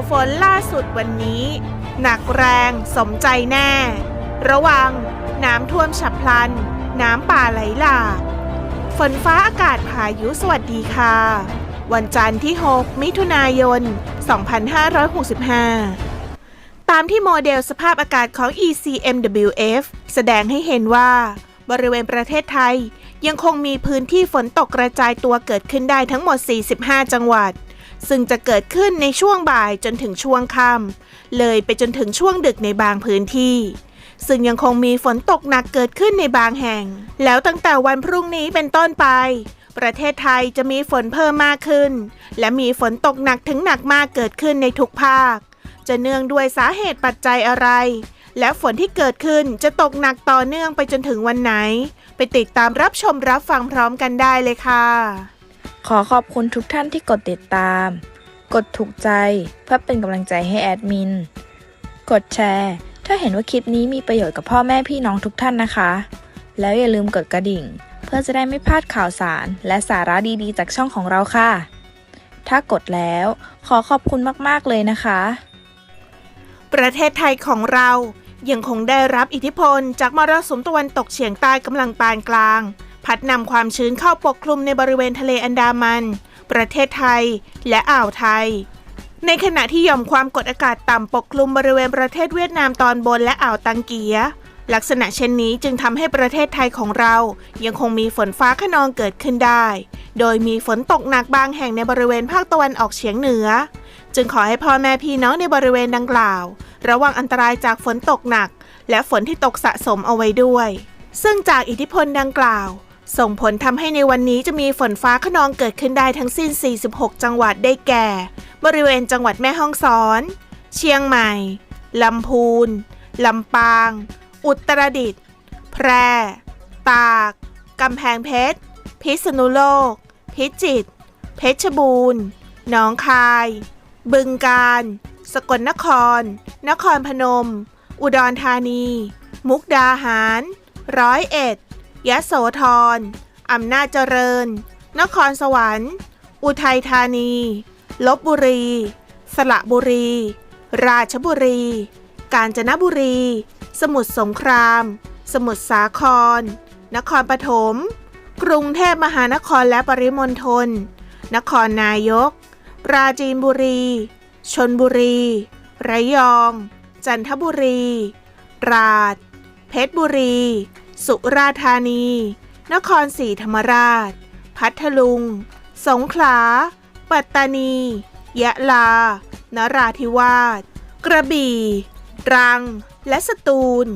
วฝนล่าสุดวันนี้ หนักแรงสมใจแน่ ระวัง น้ำท่วมฉับพลัน น้ำป่าไหลหลากฝนฟ้าอากาศพายุสวัสดีค่ะ วันจันทร์ที่ 6 มิถุนายน 2565 ตามที่โมเดลสภาพอากาศของ ECMWF แสดงให้เห็นว่า บริเวณประเทศไทย ยังคงมีพื้นที่ฝนตกกระจายตัวเกิดขึ้นได้ทั้งหมด 45 จังหวัด ซึ่งจะเกิดขึ้นในช่วงบ่ายจนถึงช่วงค่ำเลยไปจนถึงช่วงดึกในบางพื้นที่ ซึ่งยังคงมีฝนตกหนักเกิดขึ้นในบางแห่ง แล้วตั้งแต่วันพรุ่งนี้เป็นต้นไป ประเทศไทยจะมีฝนเพิ่มมากขึ้น และมีฝนตกหนักถึงหนักมากเกิดขึ้นในทุกภาค จะเนื่องด้วยสาเหตุปัจจัยอะไร และฝนที่เกิดขึ้นจะตกหนักต่อเนื่องไปจนถึงวันไหน ไปติดตามรับชมรับฟังพร้อมกันได้เลยค่ะ ขอขอบคุณทุกท่านที่กดติดตาม กดถูกใจเพื่อเป็นกำลังใจให้แอดมิน กดแชร์ ถ้าเห็นว่าคลิปนี้มีประโยชน์กับพ่อแม่พี่น้องทุกท่านนะคะ แล้วอย่าลืมกดกระดิ่ง เพื่อจะได้ไม่พลาดข่าวสาร และสาระดีๆ จากช่องของเราค่ะ ถ้ากดแล้วขอขอบคุณมากๆเลยนะคะ ประเทศไทยของเรายังคงได้รับอิทธิพลจากมรสุมตะวันตกเฉียงใต้กำลังปานกลาง พัดนำความชื้นเข้าปกคลุมในบริเวณทะเลอันดามัน ประเทศไทย และอ่าวไทย ในขณะที่หย่อมความกดอากาศต่ำปกคลุมบริเวณประเทศเวียดนามตอนบนและอ่าวตังเกีย ลักษณะเช่นนี้จึงทำให้ประเทศไทยของเรา ยังคงมีฝนฟ้าขนองเกิดขึ้นได้ โดยมีฝนตกหนักบางแห่งในบริเวณภาคตะวันออกเฉียงเหนือ จึงขอให้พ่อแม่พี่น้องในบริเวณดังกล่าว ระวังอันตรายจากฝนตกหนัก และฝนที่ตกสะสมเอาไว้ด้วยซึ่งจากอิทธิพลดังกล่าว ส่งผลทำให้ในวันนี้จะมีฝนฟ้าขนองเกิดขึ้นได้ทั้งสิ้น 46 จังหวัดได้แก่ บริเวณจังหวัดแม่ฮ่องสอน เชียงใหม่ ลำพูน ลำปาง อุตรดิตถ์ แพร่ ตาก กำแพงเพชร พิษณุโลก พิจิตร เพชรบูรณ์ หนองคาย บึงกาฬสกลนคร นครพนม อุดรธานี มุกดาหาร ร้อยเอ็ด ยะโสธร อำนาจเจริญ นครสวรรค์ อุทัยธานี ลบบุรี สระบุรี ราชบุรี กาญจนบุรี สมุทรสงคราม สมุทรสาคร นครปฐม กรุงเทพมหานครและปริมณฑล นครนายก ปราจีนบุรี ชนบุรี ระยอง จันทบุรีตราดเพชรบุรี สุราษฎร์ธานี นครศรีธรรมราช พัทลุง สงขลา ปัตตานี ยะลา นราธิวาส กระบี่ตรัง และสตูล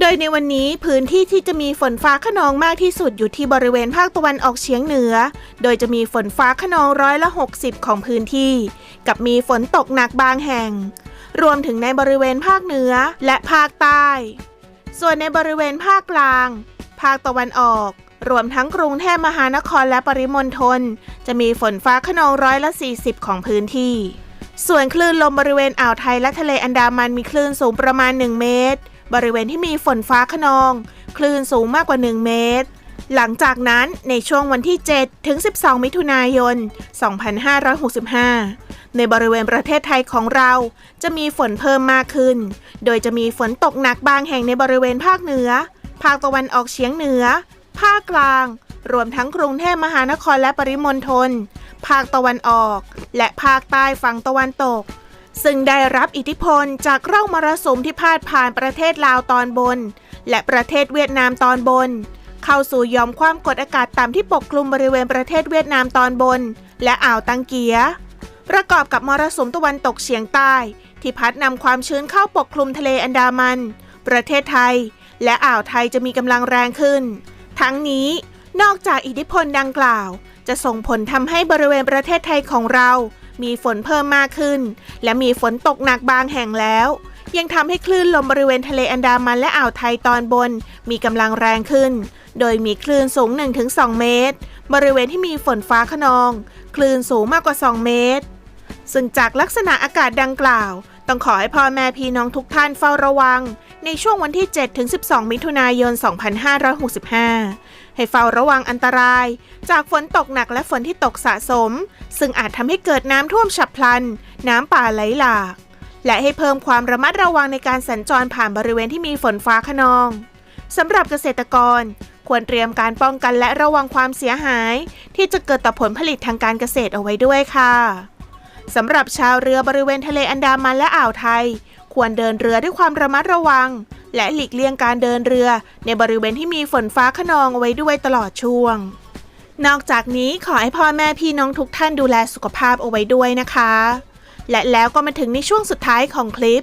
โดยในวันนี้พื้นที่ที่จะมีฝนฟ้าขนองมากที่สุดอยู่ที่บริเวณภาคตะวันออกเฉียงเหนือ โดยจะมีฝนฟ้าขนองร้อยละ 60 ของพื้นที่ กับมีฝนตกหนักบางแห่ง รวมถึงในบริเวณภาคเหนือและภาคใต้ ส่วนในบริเวณภาคกลาง ภาคตะวันออก รวมทั้งกรุงเทพมหานครและปริมณฑลจะมีฝนฟ้าขนองร้อยละ 40 ของพื้นที่ ส่วนคลื่นลมบริเวณอ่าวไทยและทะเลอันดามันมีคลื่นสูงประมาณ 1 เมตร บริเวณที่มีฝนฟ้าขนอง คลื่นสูงมากกว่า 1 เมตร หลังจากนั้นในช่วงวันที่ 7 ถึง 12 มิถุนายน 2565 ในบริเวณประเทศไทยของเราจะมีฝนเพิ่มมากขึ้น โดยจะมีฝนตกหนักบางแห่งในบริเวณภาคเหนือ ภาคตะวันออกเฉียงเหนือ ภาคกลาง รวมทั้งกรุงเทพมหานครและปริมณฑล ภาคตะวันออก และภาคใต้ฝั่งตะวันตก ซึ่งได้รับอิทธิพลจากร่องมรสุมที่พาดผ่านประเทศลาวตอนบน และประเทศเวียดนามตอนบน เข้าสู่ยอมความกดอากาศต่ำที่ปกคลุมบริเวณประเทศเวียดนามตอนบน และอ่าวตังเกีย ประกอบกับมรสุมตะวันตกเฉียงใต้ ที่พัดนำความชื้นเข้าปกคลุมทะเลอันดามัน ประเทศไทย และอ่าวไทยจะมีกำลังแรงขึ้น ทั้งนี้นอกจากอิทธิพลดังกล่าว จะส่งผลทำให้บริเวณประเทศไทยของเรา มีฝนเพิ่มมากขึ้น และมีฝนตกหนักบางแห่งแล้วยังทำให้คลื่นลมบริเวณทะเลอันดามันและอ่าวไทยตอนบน มีกำลังแรงขึ้น โดยมีคลื่นสูง 1-2 เมตร บริเวณที่มีฝนฟ้าขนอง คลื่นสูงมากกว่า 2 เมตร ซึ่งจากลักษณะอากาศดังกล่าว ต้องขอให้พ่อแม่พี่น้องทุกท่านเฝ้าระวัง ในช่วงวันที่ 7-12 มิถุนายน 2565 ให้เฝ้าระวังอันตราย จากฝนตกหนักและฝนที่ตกสะสม ซึ่งอาจทำให้เกิดน้ำท่วมฉับพลัน น้ำป่าไหลหลากและให้เพิ่มความระมัดระวังในการสัญจรผ่านบริเวณที่มีฝนฟ้าขนองสำหรับเกษตรกร ควรเตรียมการป้องกันและระวังความเสียหาย ที่จะเกิดต่อผลผลิตทางการเกษตรเอาไว้ด้วยค่ะสำหรับชาวเรือบริเวณทะเลอันดามันและอ่าวไทย ควรเดินเรือด้วยความระมัดระวัง และหลีกเลี่ยงการเดินเรือ ในบริเวณที่มีฝนฟ้าขนองเอาไว้ด้วยตลอดช่วง นอกจากนี้ขอให้พ่อแม่พี่น้องทุกท่านดูแลสุขภาพเอาไว้ด้วยนะคะ และแล้วก็มาถึงในช่วงสุดท้ายของคลิป